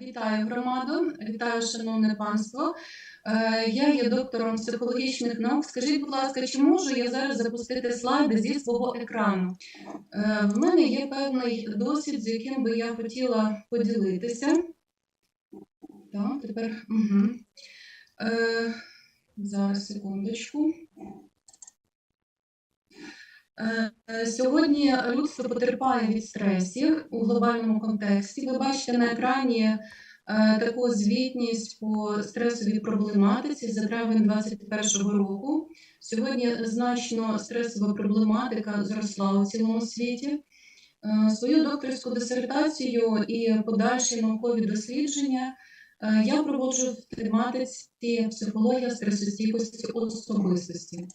Вітаю громаду, вітаю шановне панство. Е, Я є доктором психологічних наук. Скажіть, будь ласка, чи можу я зараз запустити слайди зі свого екрану? Е, В мене є певний досвід, з яким би я хотіла поділитися. Так, тепер угу. е, зараз секундочку. Е, Сьогодні людство потерпає від стресів у глобальному контексті. Ви бачите на екрані е, таку звітність по стресовій проблематиці за травень 2021 року. Сьогодні значно стресова проблематика зросла у цілому світі. Е, Свою докторську дисертацію і подальші наукові дослідження я проводжу в тематиці психологія стресостійкості особистості.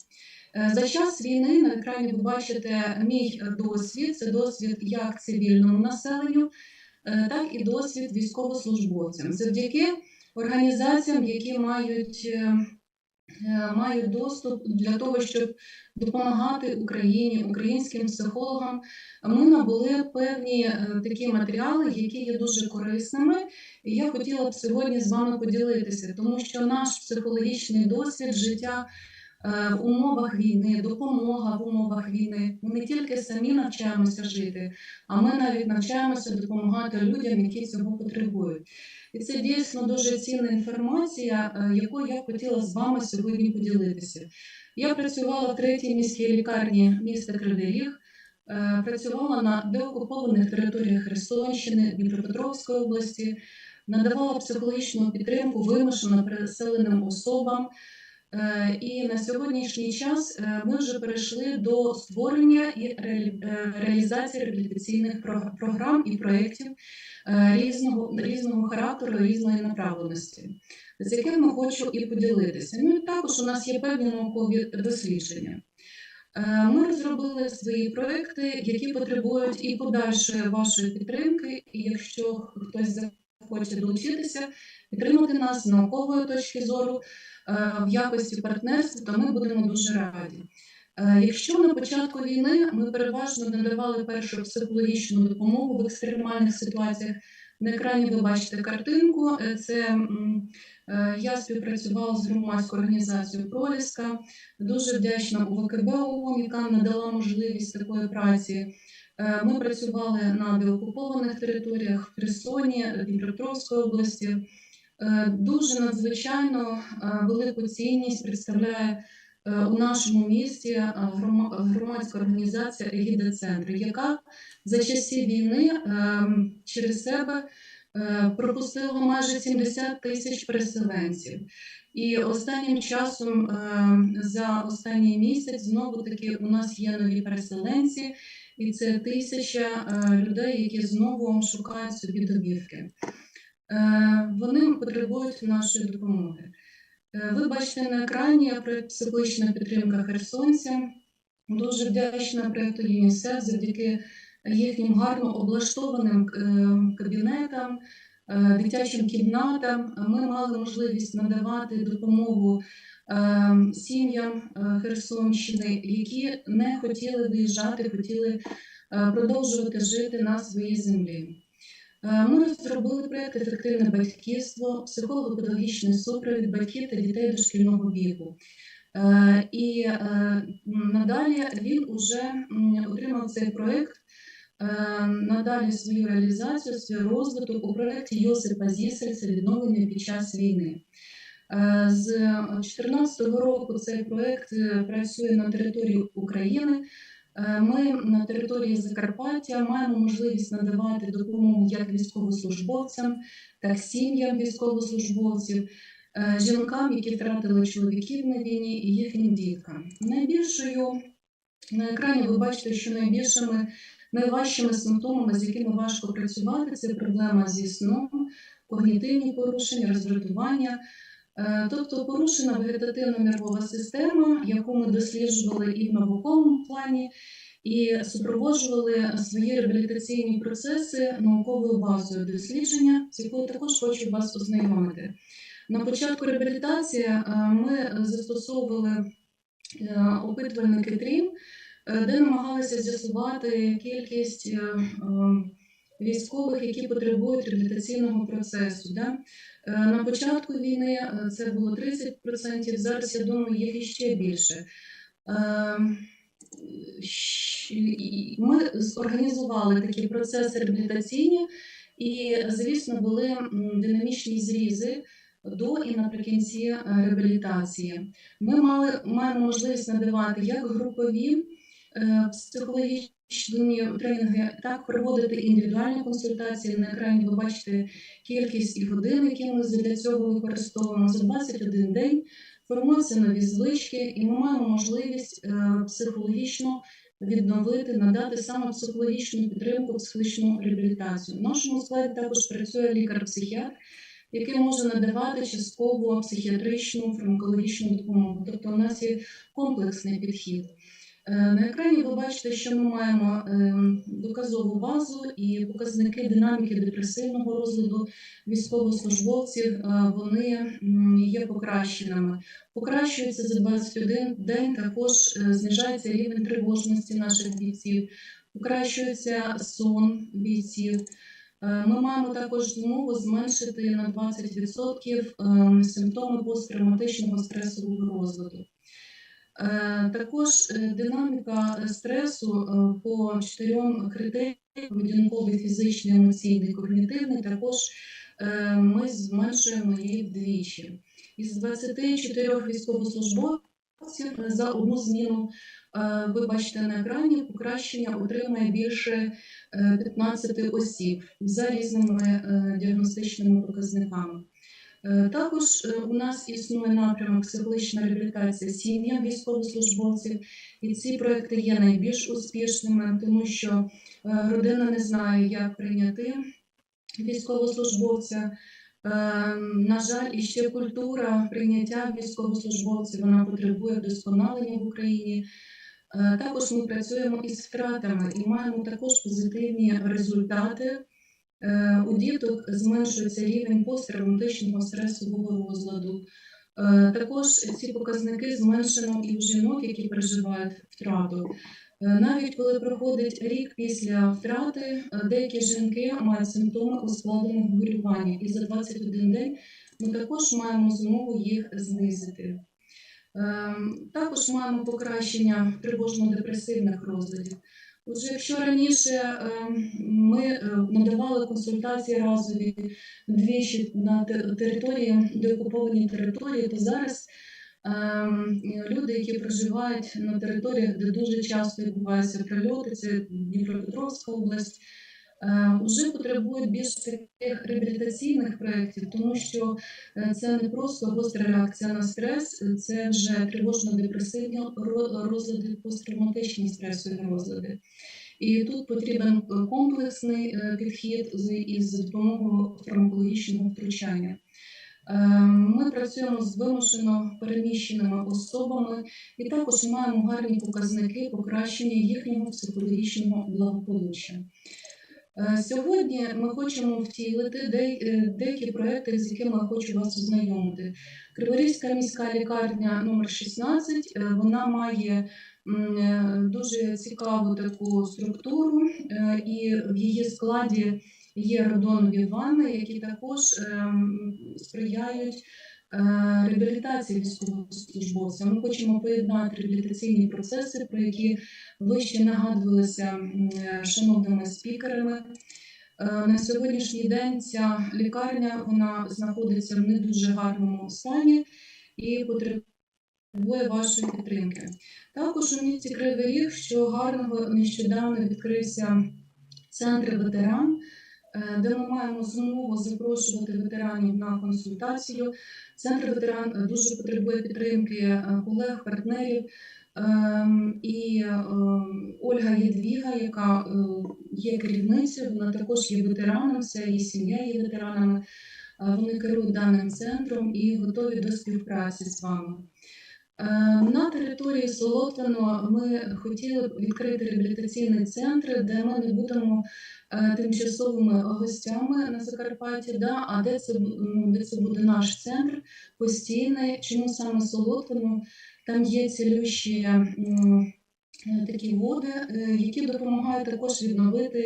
Е, За час війни на екрані ви бачите мій досвід. Це досвід як цивільному населенню, е, так і досвід військовослужбовцям. Завдяки організаціям, які мають, е, мають доступ для того, щоб допомагати Україні, українським психологам, ми набули певні такі матеріали, які є дуже корисними. І я хотіла б сьогодні з вами поділитися, тому що наш психологічний досвід життя в умовах війни, допомога в умовах війни. Ми не тільки самі навчаємося жити, а ми навіть навчаємося допомагати людям, які цього потребують. І це дійсно дуже цінна інформація, е, якою я хотіла з вами сьогодні поділитися. Я працювала в третій міській лікарні міста Кривий е, працювала на деокупованих територіях Херсонщини, Дніпропетровської області, надавала психологічну підтримку вимушено переселеним особам. Е, І на сьогоднішній час е, ми вже перейшли до створення і е, реалізації реабілітаційних про- програм і проєктів різного, різного характеру, різної направленості, з якими хочу і поділитися. Ну і також у нас є певні наукові дослідження. Ми розробили свої проекти, які потребують і подальшої вашої підтримки. І якщо хтось захоче долучитися, підтримати нас з наукової точки зору е, в якості партнерства, то ми будемо дуже раді. Е, Якщо на початку війни ми переважно надавали першу психологічну допомогу в екстремальних ситуаціях, на екрані ви бачите картинку. Е, Це я співпрацювала з громадською організацією Проліска. Дуже вдячна УВКБ ООН, яка надала можливість такої праці. Е, Ми працювали на деокупованих територіях в Херсоні, Дніпропетровської області. Е, Дуже надзвичайно е, велику цінність представляє у нашому місті громадська організація Егіда Центр, яка за часів війни через себе пропустила майже 70 тисяч переселенців. І останнім часом, за останній місяць, знову таки у нас є нові переселенці, і це тисяча е, людей, які знову шукають собі домівки. Е, Вони потребують нашої допомоги. Е, Ви бачите на екрані проект психологічна підтримка херсонцям. Дуже вдячна проекту ЮНІСЕФ завдяки їхнім гарно облаштованим кабінетам, дитячим кімнатам. Ми мали можливість надавати допомогу сім'ям е, Херсонщини, які не хотіли виїжджати, хотіли е, продовжувати жити на своїй землі. Е, Ми розробили проєкт Ефективне батьківство, психолого-педагогічний супровід батьків та дітей дошкільного віку. І надалі він уже отримав цей проєкт, надалі свою реалізацію, свій розвиток у проєкті Йосипа Зісельця відновлення під час війни. Е, З 2014 року цей проєкт е, працює на території України. Е, Ми на території Закарпаття маємо можливість надавати допомогу як військовослужбовцям, так і сім'ям військовослужбовців, е, жінкам, які втратили чоловіків на війні, і їхнім діткам. Найбільшою на екрані ви бачите, що найбільшими найважчими симптомами, з якими важко працювати, це проблема зі сном, когнітивні порушення, роздратування. Е, Тобто порушена вегетативна нервова система, яку ми досліджували і в науковому плані, і супроводжували свої реабілітаційні процеси науковою базою дослідження, з якою також хочу вас ознайомити. На початку реабілітації е, ми застосовували е, опитувальники ТРІМ, де намагалися з'ясувати кількість військових, які потребують реабілітаційного процесу. Да? Е, На початку війни е, це було 30%, зараз, я думаю, їх іще більше. Е, Ми зорганізували такі процеси реабілітаційні, і, звісно, були динамічні зрізи до і наприкінці реабілітації. Ми мали, маємо можливість надавати як групові психологічні тренінги, так проводити індивідуальні консультації. На екрані ви бачите кількість і годин, які ми для цього використовуємо за 21 день. Формуються нові звички, і ми маємо можливість е, психологічно відновити, надати саме психологічну підтримку, психологічну реабілітацію. В нашому складі також працює лікар-психіатр, який може надавати частково психіатричну фармакологічну допомогу. Тобто у нас є комплексний підхід. Е, На екрані ви бачите, що ми маємо ем, доказову базу і показники динаміки депресивного розладу військовослужбовців. е, Вони є покращеними. Покращується за 21 день. Також е, знижається рівень тривожності наших бійців, покращується сон бійців. Е, Ми маємо також змогу зменшити на 20% ем, симптоми посттравматичного стресового розладу. Е, Також е, динаміка стресу е, по чотирьом критеріям поведінковий, фізичний, емоційний, когнітивний. Також ми зменшуємо її вдвічі. Із 24 військовослужбовців за одну зміну ви бачите на екрані покращення отримає більше е, 15 осіб за різними діагностичними показниками. Е, Також е, у нас існує напрямок психологічна реабілітація сім'ям військовослужбовців, і ці проекти є найбільш успішними, тому що е, родина не знає, як прийняти військовослужбовця. На жаль, і ще культура прийняття військовослужбовців вона потребує вдосконалення в Україні. Також ми працюємо із втратами і маємо також позитивні результати. Е, У діток зменшується рівень посттравматичного стресового розладу. Е, Також ці показники зменшено і у жінок, які переживають втрату. Е, Навіть коли проходить рік після втрати, деякі жінки мають симптоми ускладненого горювання, і за 21 день ми також маємо змогу їх знизити. Також маємо покращення тривожно-депресивних розладів. Отже, якщо раніше ем, ми е, надавали консультації разові двічі на території, деокупованій території, то зараз ем, люди, які проживають на територіях, де дуже часто відбуваються прильоти, це Дніпропетровська область, е, вже потребують більш таких реабілітаційних проєктів, тому що е, це не просто гостра реакція на стрес, е, це вже тривожно-депресивні розлади, посттравматичні стресові розлади. І тут потрібен е, комплексний е, підхід із допомогою фармакологічного втручання. Е, Ми працюємо з вимушено переміщеними особами і також маємо гарні показники покращення їхнього психологічного благополуччя. Е, Сьогодні ми хочемо втілити е, деякі проекти, з якими я хочу вас ознайомити. Криворізька міська лікарня номер 16 е, вона має дуже цікаву таку структуру, і в її складі є радонові ванни, які також ем, сприяють реабілітації військовослужбовця. Ми хочемо поєднати реабілітаційні процеси, про які ви ще нагадувалися е, шановними спікерами. Е, На сьогоднішній день ця лікарня вона знаходиться в не дуже гарному стані і потребує вашої підтримки. Також у місті Кривий Ріг, що гарного нещодавно відкрився центр ветеран, е, де ми маємо змогу запрошувати ветеранів на консультацію. Центр ветеран е, дуже потребує підтримки е, колег, партнерів. Ем, І ем, Ольга Єдвіга, яка е, є керівницею, вона також є ветераном, вся її сім'я є ветеранами. Вони керують даним центром і готові до співпраці з вами. Е, На території Солотвино ми хотіли б відкрити реабілітаційний центр, де ми не будемо е, тимчасовими гостями на Закарпатті, да, а де це, ну, де це буде наш центр постійний. Чому саме Солотвино? Там є цілющі такі води, е, які допомагають також відновити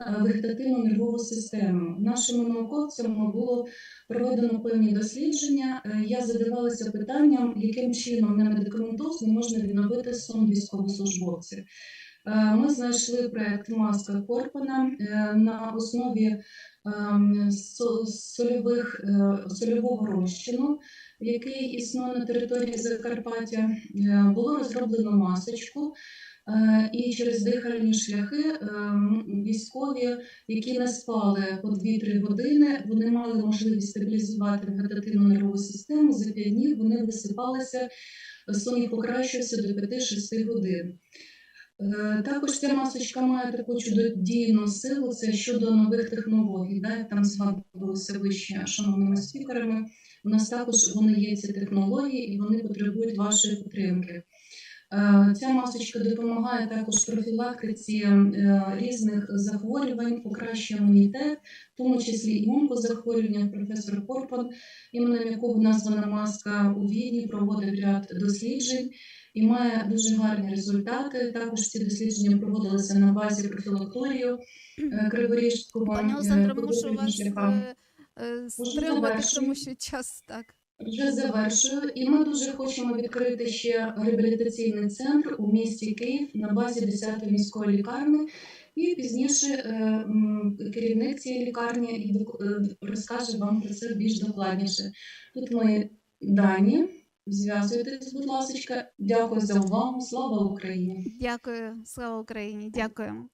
е, вегетативну нервову систему. Нашими науковцями було проведено певні дослідження. Е, Я задавалася питанням, яким чином немедикаментозно можна відновити сон військовослужбовців. Е, Ми знайшли проект Маска Корпана е, на основі ем, сольових, е, сольового розчину, який існує на території Закарпаття. Було розроблено масочку. І через дихальні шляхи військові, які не спали по 2-3 години, вони мали можливість стабілізувати вегетативну нервову систему. За 5 днів вони висипалися, сон їх покращився до 5-6 годин. Е, Також ця масочка має таку чудодійну силу, це щодо нових технологій. Да? Там згадувалося вище шановними спікерами. У нас також вони є ці технології і вони потребують вашої підтримки. Е, Ця масочка допомагає також профілактиці е, різних захворювань, покращує імунітет, в тому числі і онкозахворювання. Професор Корпан, іменем якого названа маска у Відні, проводить ряд досліджень і має дуже гарні результати. Також ці дослідження проводилися на базі профілакторію е, Криворіжського Пані е, Олександро, мушу вас е, завершую. тому що час так. Вже завершую, і ми дуже хочемо відкрити ще реабілітаційний центр у місті Київ на базі 10-ї міської лікарні. І пізніше керівник цієї лікарні розкаже вам про це більш докладніше. Тут мої дані. Зв'язуйтесь, будь ласка. Дякую за увагу. Слава Україні! Дякую, слава Україні. Дякую.